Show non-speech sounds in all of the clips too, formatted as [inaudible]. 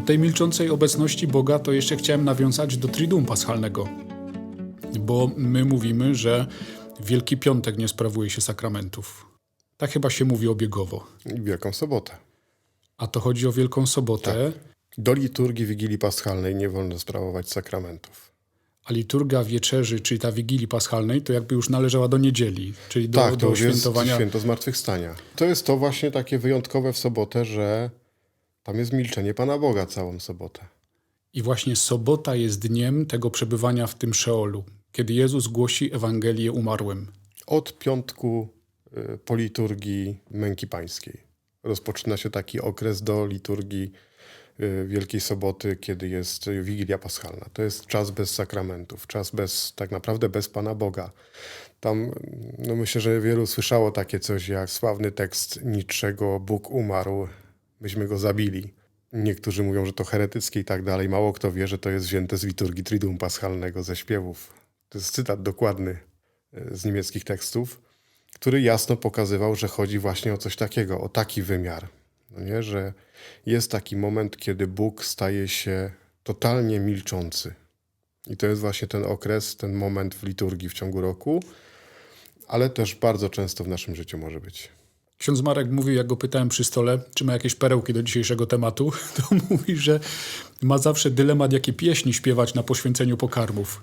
O tej milczącej obecności Boga to jeszcze chciałem nawiązać do Triduum Paschalnego. Bo my mówimy, że Wielki Piątek nie sprawuje się sakramentów. Tak chyba się mówi obiegowo. I Wielką Sobotę. A to chodzi o Wielką Sobotę, Do liturgii Wigilii Paschalnej nie wolno sprawować sakramentów. a liturgia wieczerzy, czyli ta Wigilii Paschalnej, to jakby już należała do niedzieli, czyli do, tak, do już jest świętowania. święto Zmartwychwstania. To jest to właśnie takie wyjątkowe w sobotę, że tam jest milczenie Pana Boga całą sobotę. I właśnie sobota jest dniem tego przebywania w tym Szeolu, kiedy Jezus głosi Ewangelię umarłym. Od piątku y, po liturgii Męki Pańskiej. Rozpoczyna się taki okres do liturgii y, Wielkiej Soboty, kiedy jest Wigilia Paschalna. To jest czas bez sakramentów, czas bez, tak naprawdę bez Pana Boga. Tam, no myślę, że wielu słyszało takie coś jak sławny tekst Niczego Bóg umarł, myśmy go zabili. Niektórzy mówią, że to heretyckie i tak dalej. Mało kto wie, że to jest wzięte z liturgii Triduum Paschalnego, ze śpiewów. To jest cytat dokładny y, z niemieckich tekstów który jasno pokazywał, że chodzi właśnie o coś takiego, o taki wymiar. No nie? Że jest taki moment, kiedy Bóg staje się totalnie milczący. I to jest właśnie ten okres, ten moment w liturgii w ciągu roku, ale też bardzo często w naszym życiu może być. Ksiądz Marek mówił, jak go pytałem przy stole, czy ma jakieś perełki do dzisiejszego tematu, [laughs] to mówi, że ma zawsze dylemat, jakie pieśni śpiewać na poświęceniu pokarmów.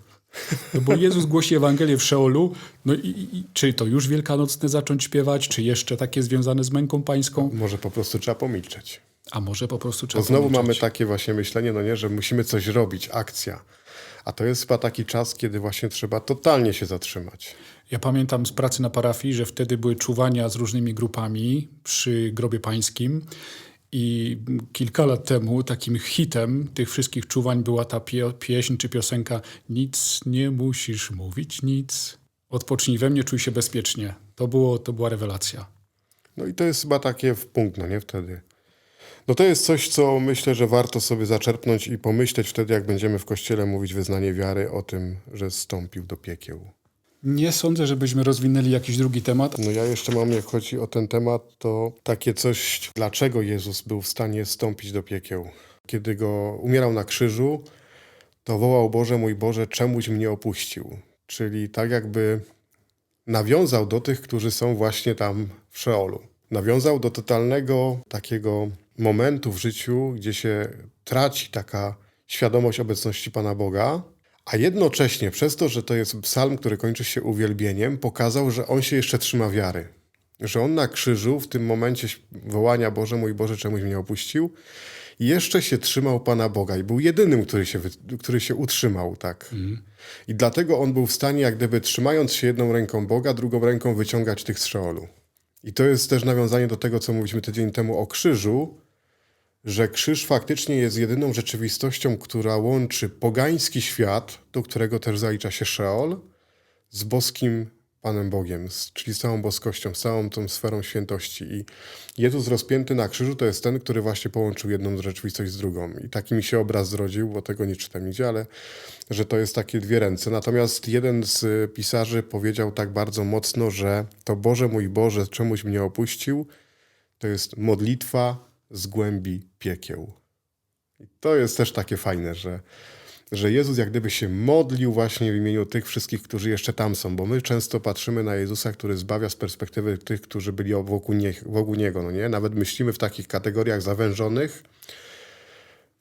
No bo Jezus głosi Ewangelię w Szeolu, no i, i czy to już wielkanocne zacząć śpiewać, czy jeszcze takie związane z męką pańską, Może po prostu trzeba pomilczeć. A może po prostu trzeba Bo znowu mamy takie właśnie myślenie, no nie, że musimy coś robić, akcja. A to jest chyba taki czas, kiedy właśnie trzeba totalnie się zatrzymać. Ja pamiętam z pracy na parafii, że wtedy były czuwania z różnymi grupami przy grobie pańskim. I kilka lat temu takim hitem tych wszystkich czuwań była ta pie pieśń czy piosenka Nic nie musisz mówić, nic. Odpocznij we mnie, czuj się bezpiecznie. To, było, to była rewelacja. No i to jest chyba takie w punkt, no nie wtedy. No to jest coś, co myślę, że warto sobie zaczerpnąć i pomyśleć wtedy, jak będziemy w kościele mówić wyznanie wiary o tym, że zstąpił do piekieł. Nie sądzę, żebyśmy rozwinęli jakiś drugi temat. No ja jeszcze mam, jak chodzi o ten temat, to takie coś, dlaczego Jezus był w stanie stąpić do piekieł. Kiedy go umierał na krzyżu, to wołał Boże mój Boże, czemuś mnie opuścił. Czyli tak jakby nawiązał do tych, którzy są właśnie tam w Szeolu. Nawiązał do totalnego takiego momentu w życiu, gdzie się traci taka świadomość obecności Pana Boga, a jednocześnie przez to, że to jest psalm, który kończy się uwielbieniem, pokazał, że on się jeszcze trzyma wiary. Że on na krzyżu, w tym momencie wołania Boże mój Boże, czemuś mnie opuścił, jeszcze się trzymał Pana Boga i był jedynym, który się, który się utrzymał, tak. I dlatego on był w stanie, jak gdyby trzymając się jedną ręką Boga, drugą ręką wyciągać tych z Szeolu. I to jest też nawiązanie do tego, co mówiliśmy tydzień temu o krzyżu, że krzyż faktycznie jest jedyną rzeczywistością, która łączy pogański świat, do którego też zalicza się Szeol, z boskim Panem Bogiem, czyli z całą boskością, z całą tą sferą świętości. I Jezus rozpięty na krzyżu to jest ten, który właśnie połączył jedną rzeczywistość z drugą. I taki mi się obraz zrodził, bo tego nie czytam nigdzie, ale że to jest takie dwie ręce. Natomiast jeden z y, pisarzy powiedział tak bardzo mocno, że to Boże mój Boże, czemuś mnie opuścił, to jest modlitwa z głębi piekieł. I to jest też takie fajne, że, że Jezus jak gdyby się modlił właśnie w imieniu tych wszystkich, którzy jeszcze tam są, bo my często patrzymy na Jezusa, który zbawia z perspektywy tych, którzy byli wokół, nie, wokół Niego, no nie? Nawet myślimy w takich kategoriach zawężonych,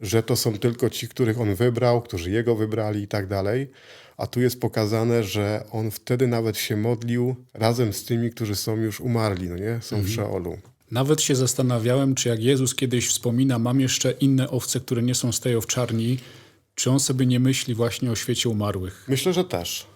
że to są tylko ci, których On wybrał, którzy Jego wybrali i tak dalej, a tu jest pokazane, że On wtedy nawet się modlił razem z tymi, którzy są już umarli, no nie? Są w Szeolu. Nawet się zastanawiałem, czy jak Jezus kiedyś wspomina, mam jeszcze inne owce, które nie są z tej owczarni, czy on sobie nie myśli właśnie o świecie umarłych. Myślę, że też.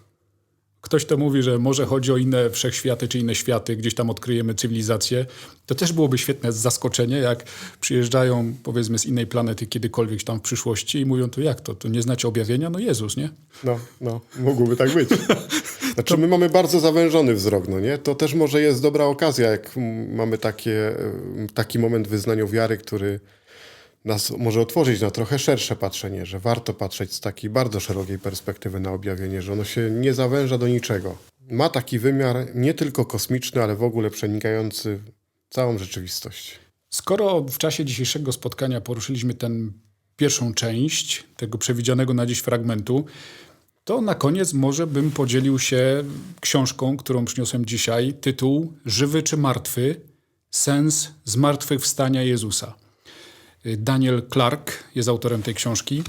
Ktoś to mówi, że może chodzi o inne wszechświaty czy inne światy, gdzieś tam odkryjemy cywilizację. To też byłoby świetne zaskoczenie, jak przyjeżdżają powiedzmy z innej planety kiedykolwiek tam w przyszłości i mówią to jak to? To nie znacie objawienia? No Jezus, nie? No, no, mogłoby tak być. [laughs] Znaczy, my mamy bardzo zawężony wzrok, no nie? To też może jest dobra okazja, jak mamy takie, taki moment w wyznaniu wiary, który nas może otworzyć na trochę szersze patrzenie, że warto patrzeć z takiej bardzo szerokiej perspektywy na objawienie, że ono się nie zawęża do niczego. Ma taki wymiar nie tylko kosmiczny, ale w ogóle przenikający całą rzeczywistość. Skoro w czasie dzisiejszego spotkania poruszyliśmy ten pierwszą część tego przewidzianego na dziś fragmentu, to na koniec może bym podzielił się książką, którą przyniosłem dzisiaj. Tytuł Żywy czy martwy? Sens zmartwychwstania Jezusa. Daniel Clark jest autorem tej książki.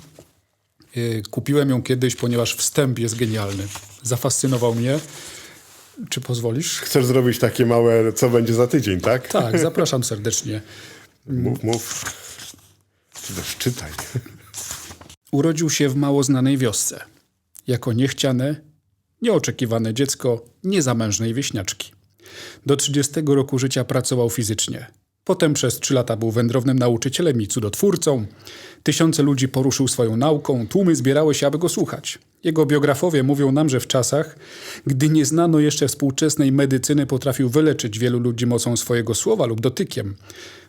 Y, Kupiłem ją kiedyś, ponieważ wstęp jest genialny. Zafascynował mnie. Czy pozwolisz? Chcesz zrobić takie małe, co będzie za tydzień, tak? Tak, zapraszam serdecznie. Mów, mów. Czytaj. Urodził się w mało znanej wiosce. Jako niechciane, nieoczekiwane dziecko niezamężnej wieśniaczki. Do 30 roku życia pracował fizycznie. Potem przez trzy lata był wędrownym nauczycielem i cudotwórcą. Tysiące ludzi poruszył swoją nauką, tłumy zbierały się, aby go słuchać. Jego biografowie mówią nam, że w czasach, gdy nie znano jeszcze współczesnej medycyny, potrafił wyleczyć wielu ludzi mocą swojego słowa lub dotykiem.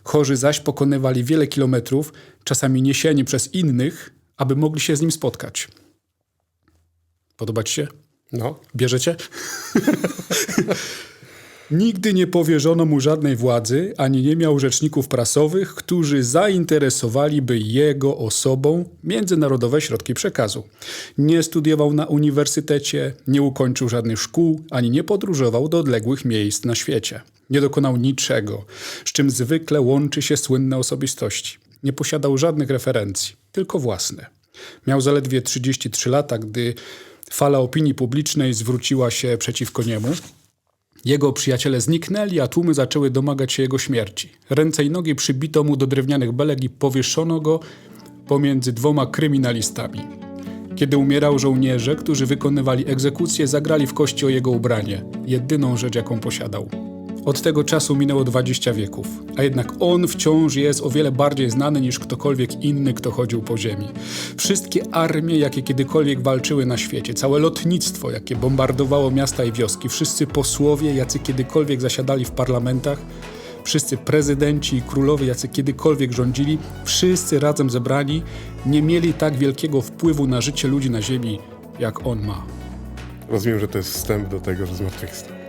Chorzy zaś pokonywali wiele kilometrów, czasami niesieni przez innych, aby mogli się z nim spotkać. Podoba ci się? No, Bierzecie? [laughs] Nigdy nie powierzono mu żadnej władzy, ani nie miał rzeczników prasowych, którzy zainteresowaliby jego osobą międzynarodowe środki przekazu. Nie studiował na uniwersytecie, nie ukończył żadnych szkół, ani nie podróżował do odległych miejsc na świecie. Nie dokonał niczego, z czym zwykle łączy się słynne osobistości. Nie posiadał żadnych referencji, tylko własne. Miał zaledwie 33 lata, gdy fala opinii publicznej zwróciła się przeciwko niemu. Jego przyjaciele zniknęli, a tłumy zaczęły domagać się jego śmierci. Ręce i nogi przybito mu do drewnianych belek i powieszono go pomiędzy dwoma kryminalistami. Kiedy umierał, żołnierze, którzy wykonywali egzekucję, zagrali w kości o jego ubranie, jedyną rzecz, jaką posiadał. Od tego czasu minęło 20 wieków, a jednak on wciąż jest o wiele bardziej znany niż ktokolwiek inny, kto chodził po ziemi. Wszystkie armie, jakie kiedykolwiek walczyły na świecie, całe lotnictwo, jakie bombardowało miasta i wioski, wszyscy posłowie, jacy kiedykolwiek zasiadali w parlamentach, wszyscy prezydenci i królowie, jacy kiedykolwiek rządzili, wszyscy razem zebrani, nie mieli tak wielkiego wpływu na życie ludzi na ziemi, jak on ma. rozumiem, że to jest wstęp do tego, że zmartwychwstał.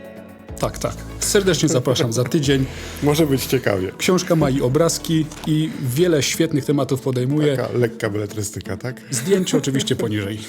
Tak, tak. Serdecznie zapraszam za tydzień. Może być ciekawie. Książka ma i obrazki, i wiele świetnych tematów podejmuje. Taka lekka beletrystyka, tak? Zdjęcie oczywiście poniżej.